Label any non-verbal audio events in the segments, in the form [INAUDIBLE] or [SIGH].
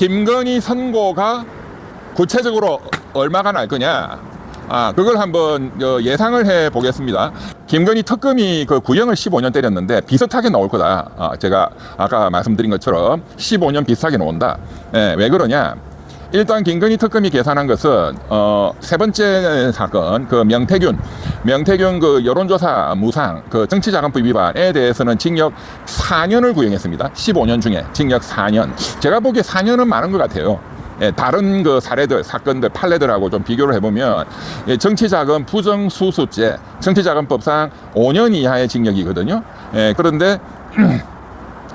김건희 선고가 구체적으로 얼마가 날 거냐? 아, 그걸 한번 어, 예상을 해 보겠습니다. 김건희 특검이 그 구형을 15년 때렸는데 비슷하게 나올 거다. 아, 제가 아까 말씀드린 것처럼 15년 비슷하게 나온다. 예, 왜 그러냐? 일단 김건희 특검이 계산한 것은 어, 세 번째 사건 그 명태균 명태균 그 여론조사 무상 그 정치자금법 위반에 대해서는 징역 4년을 구형했습니다. 15년 중에 징역 4년. 제가 보기에 4년은 많은 것 같아요. 예, 다른 그 사례들, 사건들, 판례들하고 좀 비교를 해보면 예, 정치자금 부정수수죄, 정치자금법상 5년 이하의 징역이거든요. 예, 그런데 [CLEARS THROAT]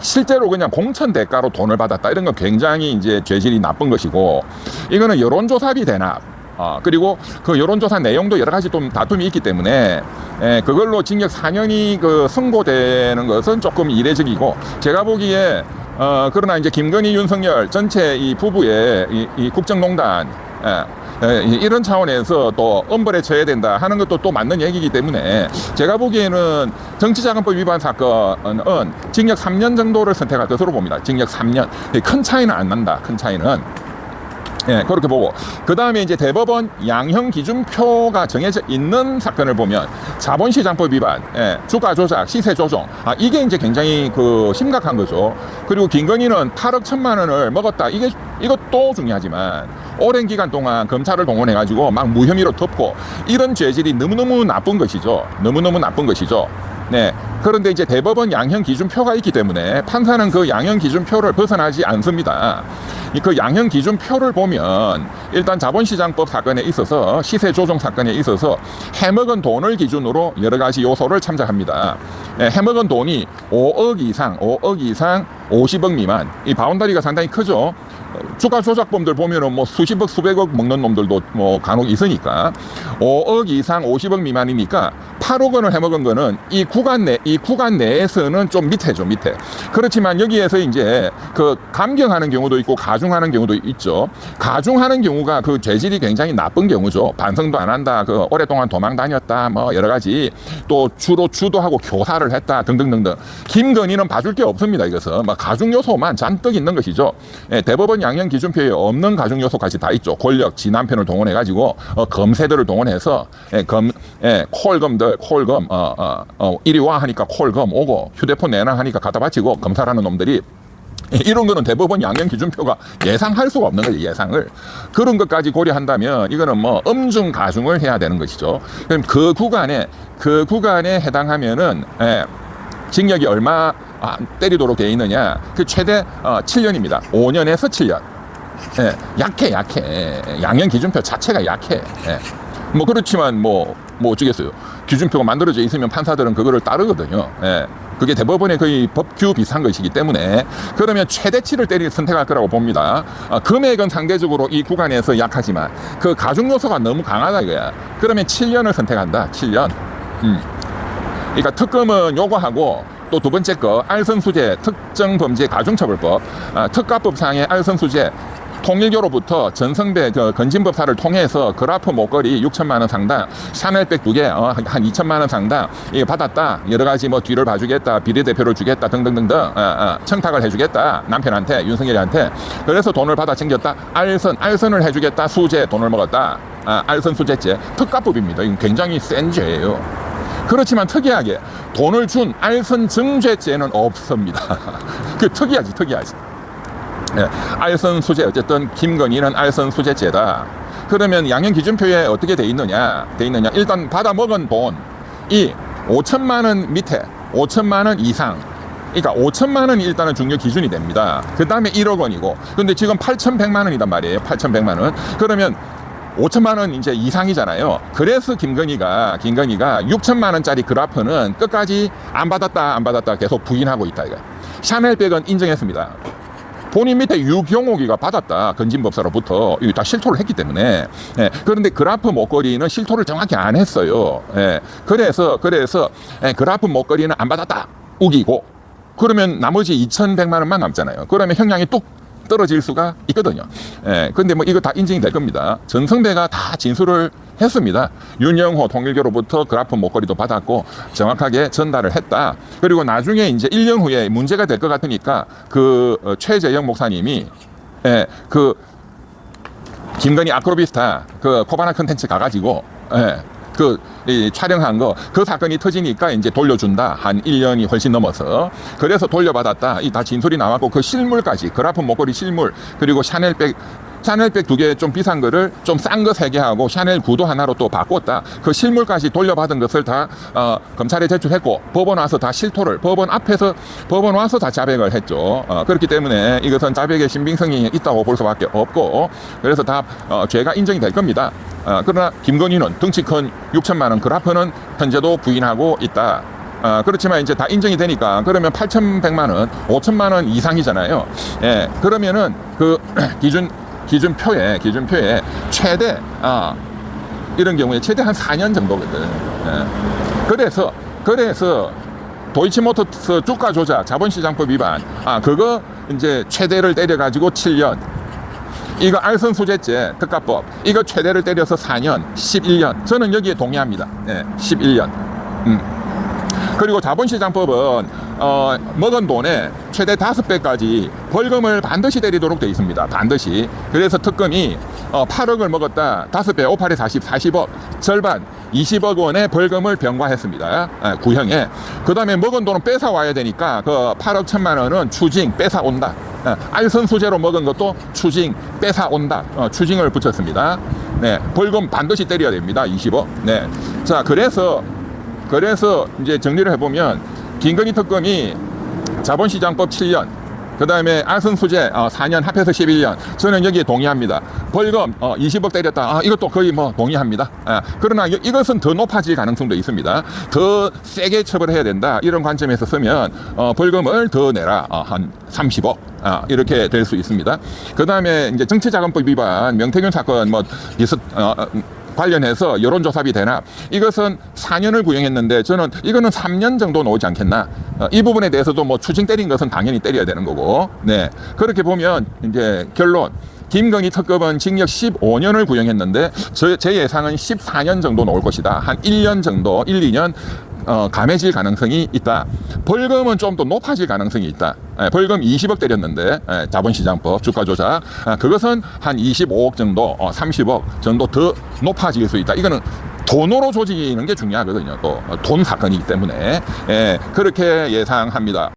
실제로 그냥 공천 대가로 돈을 받았다. 이런 건 굉장히 이제 죄질이 나쁜 것이고 이거는 여론조사비 대납. 아, 그리고 그 여론조사 내용도 여러 가지 좀 다툼이 있기 때문에 예, 그걸로 징역 4년이 그 선고되는 것은 조금 이례적이고 제가 보기에 어, 그러나 이제 김건희 윤석열 전체 이 부부의 이, 이 국정농단 예, 예, 이런 차원에서 또 엄벌에 처해야 된다 하는 것도 또 맞는 얘기이기 때문에 제가 보기에는 정치자금법 위반 사건은 징역 3년 정도를 선택할 것으로 봅니다. 징역 3년. 큰 차이는 안 난다. 큰 차이는. 예, 그렇게 보고 그 다음에 이제 대법원 양형 기준표가 정해져 있는 사건을 보면 자본시장법 위반, 예, 주가 조작, 시세 조정, 아 이게 이제 굉장히 그 심각한 거죠. 그리고 김건희는 8억 천만 원을 먹었다. 이게 이것도 중요하지만 오랜 기간 동안 검찰을 동원해 가지고 막 무혐의로 덮고 이런 죄질이 너무너무 나쁜 것이죠. 너무너무 나쁜 것이죠. 네. 그런데 이제 대법원 양형 기준표가 있기 때문에 판사는 그 양형 기준표를 벗어나지 않습니다. 이그 양형 기준표를 보면 일단 자본시장법 사건에 있어서 시세 조정 사건에 있어서 해먹은 돈을 기준으로 여러 가지 요소를 참작합니다. 예, 해먹은 돈이 5억 이상, 5억 이상 50억 미만. 이 바운다리가 상당히 크죠. 어, 주가 조작범들 보면은 뭐 수십억, 수백억 먹는 놈들도 뭐 간혹 있으니까 5억 이상 50억 미만이니까 8억 원을 해먹은 거는 이 구간 내, 이 구간 내에서는 좀 밑에죠, 밑에. 그렇지만 여기에서 이제 그 감경하는 경우도 있고 가중하는 경우도 있죠. 가중하는 경우가 그 죄질이 굉장히 나쁜 경우죠. 반성도 안 한다, 그 오랫동안 도망 다녔다, 뭐 여러 가지 또 주로 주도하고 교사를 했다 등등등등. 김건희는 봐줄 게 없습니다. 이것은 막 가중 요소만 잔뜩 있는 것이죠. 예, 대법원 양형 기준표에 없는 가중 요소까지 다 있죠. 권력 진남편을 동원해 가지고 어, 검세들을 동원해서 예, 검 예, 콜검들 콜검 어, 어, 어, 이리 와 하니까 콜검 오고 휴대폰 내놔 하니까 갖다 바치고 검사라는 놈들이 예, [LAUGHS] 이런 거는 대법원 양형 기준표가 예상할 수가 없는 거죠 예상을. 그런 것까지 고려한다면 이거는 뭐 엄중 가중을 해야 되는 것이죠. 그럼 그 구간에 그 구간에 해당하면은 예, 징역이 얼마 아, 때리도록 돼 있느냐. 그 최대 어, 7년입니다. 5년에서 7년. 예, 약해 약해. 예, 양형 기준표 자체가 약해. 예. 뭐 그렇지만 뭐 뭐 어쩌겠어요 기준표가 만들어져 있으면 판사들은 그거를 따르거든요. 예. 그게 대법원의 거의 법규 비슷한 것이기 때문에 그러면 최대치를 때리 선택할 거라고 봅니다. 어, 금액은 상대적으로 이 구간에서 약하지만 그 가중 요소가 너무 강하다 이거야. 그러면 7년을 선택한다. 7년. 음. 그러니까 특검은 요거하고 또 두 번째 거 알선수재 특정범죄 가중처벌법 아, 특가법상의 알선수재 통일교로부터 전성배 그 건진법사를 통해서 그라프 목걸이 6천만 원 상당, 샤넬백 두 개, 어, 한 2천만 원 상당 이거 받았다. 여러 가지 뭐 뒤를 봐주겠다, 비례대표를 주겠다 등등등등 어, 어, 청탁을 해주겠다 남편한테 윤석열이한테 그래서 돈을 받아 챙겼다. 알선 알선을 해주겠다. 수재 돈을 먹었다. 아, 알선 수재죄 특가법입니다. 이건 굉장히 센 죄예요. 그렇지만 특이하게 돈을 준 알선 증죄죄는 없습니다. [LAUGHS] 그 특이하지, 특이하지. 예, 알선 수재 어쨌든 김건희는 알선 수재죄다. 그러면 양형 기준표에 어떻게 돼 있느냐? 돼 있느냐? 일단 받아 먹은 돈이 5천만 원 밑에 5천만 원 이상. 그러니까 5천만 원이 일단은 중요 기준이 됩니다. 그 다음에 1억 원이고. 근데 지금 8,100만 원이단 말이에요. 8,100만 원. 그러면 5천만 원 이제 이상이잖아요. 그래서 김건희가 김건희가 6천만 원짜리 그래프는 끝까지 안 받았다 안 받았다 계속 부인하고 있다 이거. 샤넬백은 인정했습니다. 본인 밑에 유경옥이가 받았다 건진법사로부터 이거 다 실토를 했기 때문에 예, 그런데 그래프 목걸이는 실토를 정확히 안 했어요. 예, 그래서 그래서 예, 그래프 목걸이는 안 받았다 우기고 그러면 나머지 2,100만 원만 남잖아요. 그러면 형량이 뚝 떨어질 수가 있거든요. 예, 근데 뭐 이거 다 인정이 될 겁니다. 전성배가 다 진술을 했습니다. 윤영호 통일교로부터 그래프 목걸이도 받았고 정확하게 전달을 했다. 그리고 나중에 이제 1년 후에 문제가 될 것 같으니까 그 어, 최재영 목사님이 예, 그 김건희 아크로비스타 그 코바나 컨텐츠 가가지고 예, 그 이, 촬영한 거 그 사건이 터지니까 이제 돌려준다 한 1년이 훨씬 넘어서 그래서 돌려받았다 이 다 진술이 나왔고 그 실물까지 그라프 목걸이 실물 그리고 샤넬백 샤넬백 두 개 좀 비싼 거를 좀 싼 거 세 개 하고 샤넬 구도 하나로 또 바꿨다 그 실물까지 돌려받은 것을 다 어, 검찰에 제출했고 법원 와서 다 실토를 법원 앞에서 법원 와서 다 자백을 했죠 어, 그렇기 때문에 이것은 자백의 신빙성이 있다고 볼 수밖에 없고 그래서 다 어, 죄가 인정이 될 겁니다 어, 그러나 김건희는 덩치 큰 6천만 원 그라프는 현재도 부인하고 있다. 어, 그렇지만 이제 다 인정이 되니까 그러면 8,100만 원, 5천만 원 이상이잖아요. 예, 그러면은 그 [CLEARS THROAT] 기준 기준표에 기준표에 최대 아 이런 경우에 최대 한 4년 정도거든. 예. 그래서 그래서 도이치모터스 주가 조작 자본시장법 위반 아 그거 이제 최대를 때려 가지고 7년 이거 알선 소재죄 특가법 이거 최대를 때려서 4년 11년 저는 여기에 동의합니다 예, 11년 음. 그리고 자본시장법은 어, 먹은 돈에 최대 다섯 배까지 벌금을 반드시 때리도록 되어 있습니다. 반드시. 그래서 특검이 어, 8억을 먹었다. 다섯 배 5, 8에 40, 40억. 절반 20억 원의 벌금을 병과했습니다. 예, 구형에. 그 다음에 먹은 돈은 뺏어 와야 되니까 그 8억 천만 원은 추징 뺏어 온다. 예, 알선 소재로 먹은 것도 추징 뺏어 온다. 어, 추징을 붙였습니다. 네, 벌금 반드시 때려야 됩니다. 20억. 네. 자, 그래서 그래서 이제 정리를 해보면 김건희 특검이 자본시장법 7년 그 다음에 알선 수재 어, 4년 합해서 11년. 저는 여기에 동의합니다. 벌금 어, 20억 때렸다. 아, 이것도 거의 뭐 동의합니다. 아, 그러나 이- 이것은 더 높아질 가능성도 있습니다. 더 세게 처벌해야 된다. 이런 관점에서 쓰면 어, 벌금을 더 내라. 어, 한 30억. 아, 이렇게 될 수 있습니다. 그 다음에 이제 정치자금법 위반 명태균 사건 뭐 비슷 어, 어, 관련해서 여론조사비 대납 이것은 4년을 구형했는데 저는 이거는 3년 정도 나오지 않겠나? 어, 이 부분에 대해서도 뭐 추징 때린 것은 당연히 때려야 되는 거고. 네. 그렇게 보면 이제 결론. 김건희 특검은 징역 15년을 구형했는데 저, 제 예상은 14년 정도 나올 것이다. 한 1년 정도 1, 2년 어, 감해질 가능성이 있다. 벌금은 좀 더 높아질 가능성이 있다. 예, 벌금 20억 때렸는데 예, 자본시장법 주가 조작 아, 그것은 한 25억 정도, 어, 30억 정도 더 높아질 수 있다. 이거는 돈으로 조지는 게 중요하거든요. 또 돈 사건이기 때문에 예, 그렇게 예상합니다.